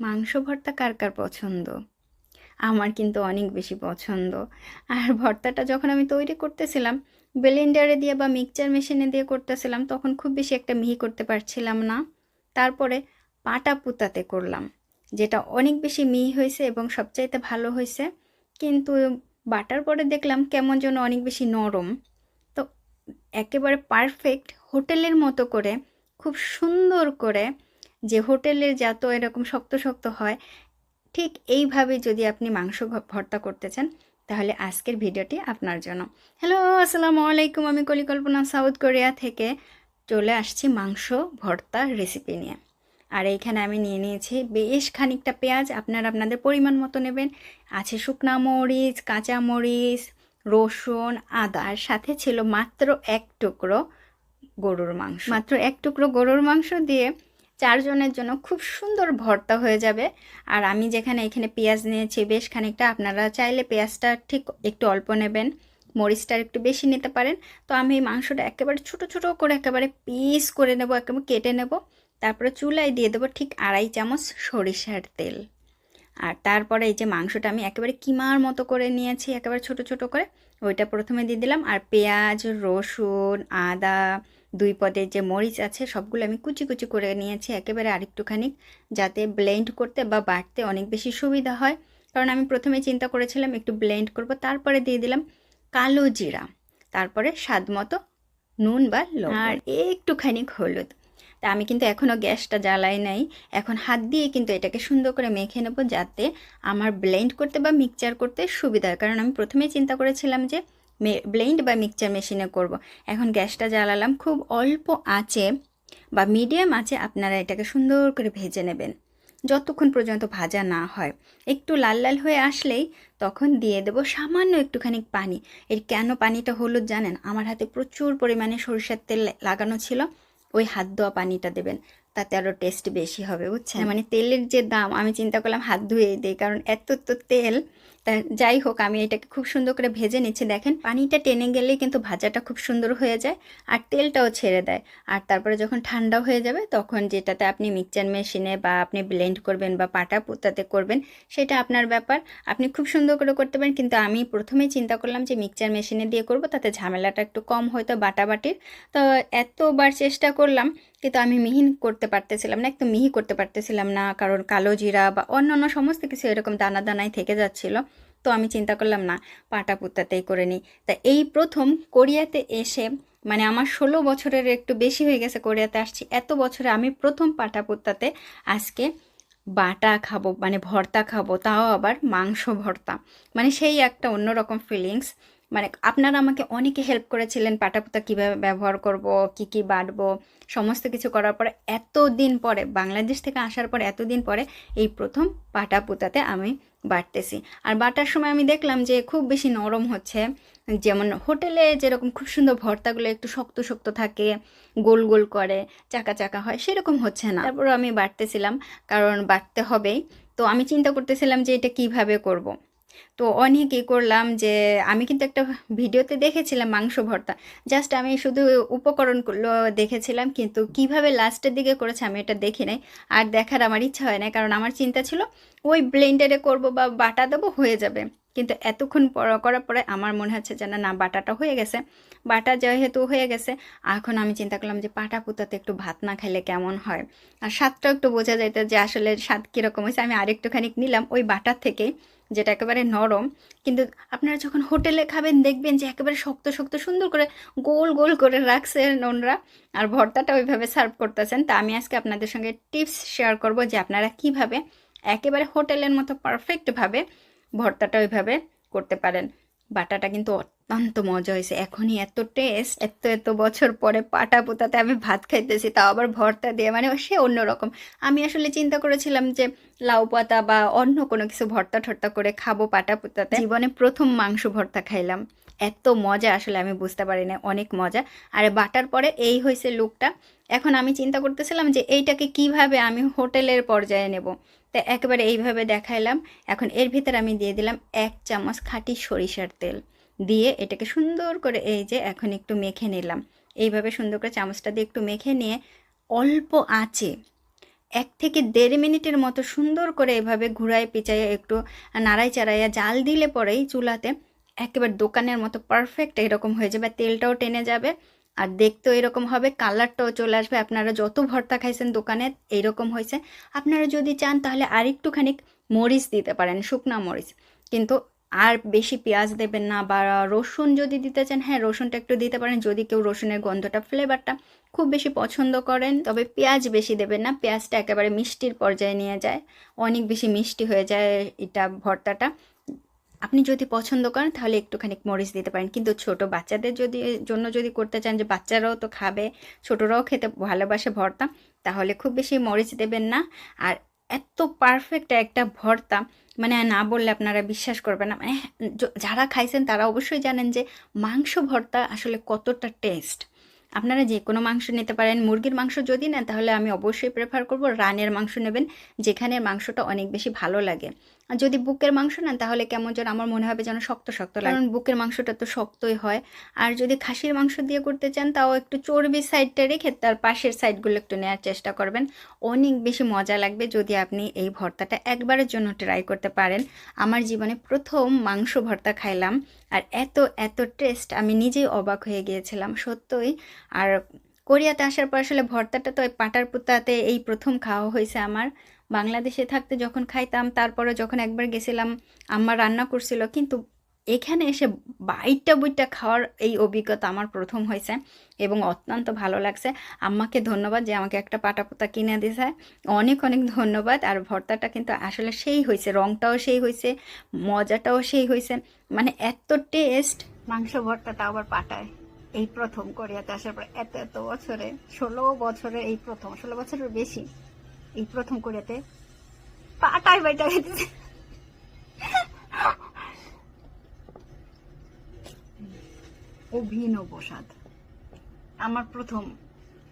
মাংস ভর্তা কার কার পছন্দ? আমার কিন্তু অনেক বেশি পছন্দ। আর ভর্তাটা যখন আমি তৈরি করতেছিলাম ব্লেন্ডারে দিয়ে বা মিক্সচার মেশিনে দিয়ে করতেছিলাম, তখন খুব বেশি একটা মিহি করতে পারছিলাম না। তারপরে পাটা পুতাতে করলাম, যেটা অনেক বেশি মিহি হয়েছে এবং সবচাইতে ভালো হয়েছে। কিন্তু বাটার পরে দেখলাম কেমন যেন অনেক বেশি নরম। তো একেবারে পারফেক্ট হোটেলের মতো করে, খুব সুন্দর করে যে হোটেলের যত এরকম শক্ত শক্ত হয় ঠিক এইভাবে যদি আপনি মাংস ভর্তা করতে চান তাহলে আজকের ভিডিওটি আপনার জন্য। হ্যালো আসসালামু আলাইকুম আমি কলিকল্পনা সাউথ কোরিয়া থেকে চলে আসছি মাংস ভর্তা রেসিপি নিয়ে। আর এইখানে আমি নিয়ে নিয়েছি বেশ খানিকটা পেঁয়াজ আপনারা আপনাদের পরিমাণ মতো নেবেন। আছে শুকনা মরিচ কাঁচা মরিচ রসুন আদা আর সাথে ছিল মাত্র এক টুকরো গরুর মাংস। মাত্র এক টুকরো গরুর মাংস দিয়ে চারজনের জন্য খুব সুন্দর ভর্তা হয়ে যাবে। আর আমি যেখানে এখানে পেঁয়াজ নিয়েছি, বেশ খানিকটা আপনারা চাইলে পেঁয়াজটা ঠিক একটু অল্প নেবেন, মরিচটা একটু বেশি নিতে পারেন। তো আমি এই মাংসটা একেবারে ছোট ছোট করে একেবারে পিস করে নেব, একেবারে কেটে নেব। তারপরে চুলায় দিয়ে দেবো ঠিক আড়াই চামচ সরিষার তেল। আর তারপরে এই যে মাংসটা আমি একেবারে কিমার মতো করে নিয়েছি, একেবারে ছোট ছোট করে। ওইটা প্রথমে দিয়ে দিলাম। আর পেঁয়াজ রসুন আদা দুই পদের যে মরিচ আছে সবগুলো আমি কুচি কুচি করে নিয়েছি একেবারে আরেকটুখানি যাতে ব্লেন্ড করতে বা বাটতে অনেক বেশি সুবিধা হয়। কারণ আমি প্রথমে চিন্তা করেছিলাম একটু ব্লেন্ড করব তারপরে দিয়ে দিলাম কালো জিরা তারপরে স্বাদ মতো নুন বা লবণ আর একটুখানি হলুদ। তা আমি কিন্তু এখনও গ্যাসটা জ্বালাই নাই। এখন হাত দিয়ে কিন্তু এটাকে সুন্দর করে মেখে নেব যাতে আমার ব্লেন্ড করতে বা মিক্সচার করতে সুবিধা হয়। কারণ আমি প্রথমেই চিন্তা করেছিলাম যে ব্লেন্ড বা মিক্সচার মেশিনে করব। এখন গ্যাসটা জ্বালালাম। খুব অল্প আঁচে বা মিডিয়াম আঁচে আপনারা এটাকে সুন্দর করে ভেজে নেবেন। যতক্ষণ পর্যন্ত ভাজা না হয়। একটু লাল লাল হয়ে আসলেই তখন দিয়ে দেবো সামান্য একটুখানি পানি। এর কেন পানিটা হলুদ জানেন? আমার হাতে প্রচুর পরিমাণে সরিষার তেল লাগানো ছিল। ওই হাত ধোয়া পানিটা দেবেন তাতে আরও টেস্ট বেশি হবে বুঝছেন? মানে তেলের যে দাম আমি চিন্তা করলাম হাত ধুয়ে দিই কারণ এত তো তেল যাই হোক, আমি এটাকে খুব সুন্দর করে ভেজে নিচ্ছি। দেখেন, পানিটা টেনে গেলেই কিন্তু ভাজাটা খুব সুন্দর হয়ে যায় আর তেলটাও ছেড়ে দেয়। আর তারপরে যখন ঠান্ডা হয়ে যাবে, তখন যেটাতে আপনি মিক্সচার মেশিনে বা আপনি ব্লেন্ড করবেন বা পাটা পুতাতে করবেন, সেটা আপনার ব্যাপার। আপনি খুব সুন্দর করে করতে পারেন, কিন্তু আমি প্রথমেই চিন্তা করলাম যে মিক্সচার মেশিনে দিয়ে করব, তাতে ঝামেলাটা একটু কম হয়তো বাটাবাটির। তো এতবার চেষ্টা করলাম, কিন্তু আমি মিহি করতে পারতেছিলাম না একটু মিহি করতে পারতেছিলাম না, কারণ কালো জিরা বা অন্যান্য সমস্ত কিছু এরকম দানা দানায় থেকে যাচ্ছিল। তো আমি চিন্তা করলাম, না, পাটা পুত্তাতেই করে নিই। তা এই প্রথম কোরিয়াতে এসে মানে আমার ষোলো বছরের একটু বেশি হয়ে গেছে কোরিয়াতে আসছি, এত বছরে আমি প্রথম পাটা পুত্তাতে আজকে বাটা খাব মানে ভর্তা খাব, তাও আবার মাংস ভর্তা। মানে সেই একটা অন্যরকম ফিলিংস মানে আপনারা আমাকে অনেকে হেল্প করেছিলেন পাটাপুতা কীভাবে ব্যবহার করব, কি কি বাটবো, সমস্ত কিছু করার পরে এতদিন পরে, বাংলাদেশ থেকে আসার পরে এতদিন পরে এই প্রথম পাটাপুতাতে আমি বাটতেছি আর বাটার সময় আমি দেখলাম যে খুব বেশি নরম হচ্ছে। যেমন হোটেলে যেরকম খুব সুন্দর ভর্তাগুলো একটু শক্ত শক্ত থাকে, গোল গোল করে, চাকা চাকা হয়, সেরকম হচ্ছে না। তারপর আমি বাটতেছিলাম কারণ বাড়তে হবেই। তো আমি চিন্তা করতেছিলাম যে এটা কীভাবে করব। তো অনেক ই করলাম যে, আমি কিন্তু একটা ভিডিওতে দেখেছিলাম মাংস ভর্তা। জাস্ট আমি শুধু উপকরণগুলো দেখেছিলাম, কিন্তু কীভাবে লাস্টের দিকে করেছে আমি এটা দেখি নাই। আর দেখার আমার ইচ্ছা হয় না কারণ আমার চিন্তা ছিল ওই ব্লেন্ডারে করব বা বাটা দেবো হয়ে যাবে। কিন্তু এতক্ষণ করার পরে আমার মনে হচ্ছে যে না, বাটাটা হয়ে গেছে। বাটা যেহেতু হয়ে গেছে, এখন আমি চিন্তা করলাম যে পাটা পুতাতে একটু ভাত না খাইলে কেমন হয়? আর স্বাদটাও একটু বোঝা যেত যে আসলে স্বাদ কীরকম হয়েছে। আমি আরেকটুখানি নিলাম ওই বাটার থেকে, যেটা একেবারে নরম। কিন্তু আপনারা যখন হোটেলে খাবেন, দেখবেন যে একেবারে শক্ত শক্ত, সুন্দর করে গোল গোল করে রাখছে নোনরা। আর ভর্তাটা ওইভাবে সার্ভ করতেছেন। তা আমি আজকে আপনাদের সঙ্গে টিপস শেয়ার করব যে আপনারা কীভাবে একেবারে হোটেলের মতো পারফেক্টভাবে ভর্তাটা ওইভাবে করতে পারেন। বাটাটা কিন্তু অত্যন্ত মজা হয়েছে। এখনই এত টেস্ট এত এত বছর পরে পাটা পোতাতে আমি ভাত খাইতেছি, তাও আবার ভর্তা দিয়ে মানে সে অন্যরকম। আমি আসলে চিন্তা করেছিলাম যে লাউ পাতা বা অন্য কোনো কিছু ভর্তা ঠর্তা করে খাব পাটা পোতাতে জীবনে প্রথম মাংস ভর্তা খাইলাম। এত মজা আসলে আমি বুঝতে পারি না অনেক মজা। আর বাটার পরে এই হয়েছে লুকটা। এখন আমি চিন্তা করতেছিলাম যে এইটাকে কীভাবে আমি হোটেলের পর্যায়ে নেব। তো একেবারে এইভাবে দেখাইলাম। এখন এর ভিতরে আমি দিয়ে দিলাম এক চামচ খাঁটি সরিষার তেল। দিয়ে এটাকে সুন্দর করে এই যে এখন একটু মেখে নিলাম। এইভাবে সুন্দর করে চামচটা দিয়ে একটু মেখে নিয়ে অল্প আঁচে এক থেকে দেড় মিনিটের মতো সুন্দর করে এভাবে ঘুরায় পিচাইয়ে একটু নাড়াই চাড়াইয়া জাল দিলে পরেই চুলাতে একেবারে দোকানের মতো পারফেক্ট এরকম হয়ে যাবে, তেলটাও টেনে যাবে আর দেখতেও এরকম হবে, কালারটাও চলে আসবে। আপনারা যত ভর্তা খাইছেন দোকানে এইরকম হয়েছে। আপনারা যদি চান তাহলে আর আরেকটুখানি মরিচ দিতে পারেন, শুকনা মরিচ। কিন্তু আর বেশি পেঁয়াজ দেবেন না বা রসুন যদি দিতে চান হ্যাঁ রসুনটা একটু দিতে পারেন যদি কেউ রসুনের গন্ধটা ফ্লেভারটা খুব বেশি পছন্দ করেন, তবে পেঁয়াজ বেশি দেবেন না। পেঁয়াজটা একেবারে মিষ্টির পর্যায়ে নিয়ে যায়, অনেক বেশি মিষ্টি হয়ে যায় এটা ভর্তাটা। আপনি যদি পছন্দ করেন তাহলে একটুখানি মরিচ দিতে পারেন। কিন্তু ছোট বাচ্চাদের যদি, জন্য যদি করতে চান যে বাচ্চারাও তো খাবে, ছোটরাও খেতে ভালোবাসে ভর্তা, তাহলে খুব বেশি মরিচ দেবেন না। আর এত পারফেক্ট একটা ভর্তা। মানে না বললে আপনারা বিশ্বাস করবেন না। মানে যারা খাইছেন তারা অবশ্যই জানেন যে মাংস ভর্তা আসলে কতটা টেস্ট আপনারা যে কোনো মাংস নিতে পারেন, মুরগির মাংস যদি নেন তাহলে আমি অবশ্যই প্রেফার করব। রানের মাংস নেবেন যেখানে মাংসটা অনেক বেশি ভালো লাগে। যদি বুকের মাংস নেন, তাহলে কেমন যেন আমার মনে হবে যেন শক্ত শক্ত লাগে। কারণ বুকের মাংসটা তো শক্তই হয়। আর যদি খাসির মাংস দিয়ে করতে চান, তাও একটু চর্বি সাইডটা রেখে তার পাশের সাইডগুলো একটু নেওয়ার চেষ্টা করবেন। অনেক বেশি মজা লাগবে যদি আপনি এই ভর্তাটা একবারের জন্য ট্রাই করতে পারেন। আমার জীবনে প্রথম মাংস ভর্তা খাইলাম আর এত এত টেস্ট আমি নিজেই অবাক হয়ে গিয়েছিলাম, সত্যই। আর কোরিয়াতে আসার পর আসলে ভর্তাটা তো ওই পাটার পুতাতে এই প্রথম খাওয়া হয়েছে আমার। বাংলাদেশে থাকতে যখন খাইতাম, তারপরে যখন একবার গেছিলাম, আম্মা রান্না করছিল। কিন্তু এখানে এসে বাইটটা বুইটটা খাওয়ার এই অভিজ্ঞতা আমার প্রথম হয়েছে এবং অত্যন্ত ভালো লাগছে। আম্মাকে ধন্যবাদ যে আমাকে একটা পাটাপোতা কিনে দিয়েছে। অনেক অনেক ধন্যবাদ। আর ভর্তাটা কিন্তু আসলে সেই হয়েছে, রংটাও সেই হয়েছে, মজাটাও সেই হয়েছে। মানে এত টেস্ট মাংস ভর্তাটা আবার পাটায়। এই প্রথম কোরিয়াতে আসার পর এত এত বছরে, ষোলো বছরে এই প্রথম, ষোলো বছরের বেশি। এই প্রথম কোরিয়াতে। পাটায় বাইটা খেতেছে অভিনব স্বাদ আমার প্রথম,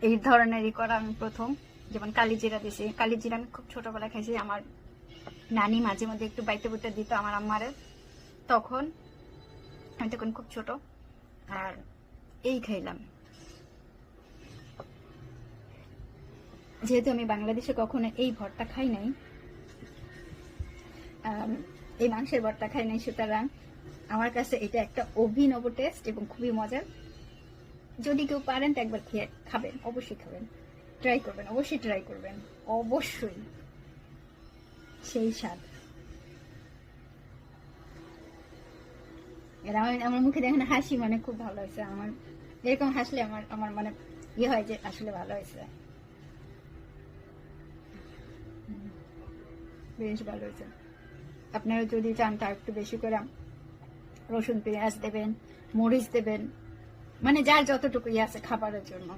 এই ধরনেরই করা আমি প্রথম। যেমন কালিজিরা দিছি। কালিজিরা আমি খুব ছোটবেলায় খাইছি। আমার নানি মাঝে মাঝে একটু বাইতে বুটে দিত আমার আম্মারে। তখন আমি তখন খুব ছোট। আর এই খাইলাম। যেহেতু আমি বাংলাদেশে কখনো এই ভর্তা খাই নাই এই মাংসের ভর্তা খাই নাই, সুতরাং আমার কাছে এটা একটা অভিনব টেস্ট এবং খুবই মজার। যদি কেউ পারেন তো একবার খেয়ে খাবেন, অবশ্যই খাবেন। ট্রাই করবেন, অবশ্যই ট্রাই করবেন, অবশ্যই। সেই স্বাদ। এর আমার মুখে দেখেন হাসি মানে খুব ভালো হয়েছে। আমার, এরকম হাসলে আমার আমার মানে ইয়ে হয় যে আসলে ভালো হয়েছে। বেশ ভালো হয়েছে। আপনারা যদি চান তা একটু বেশি করে রসুন পেঁয়াজ দেবেন, মরিচ দেবেন মানে যার যতটুকু ইয়ে আছে খাবারের জন্য।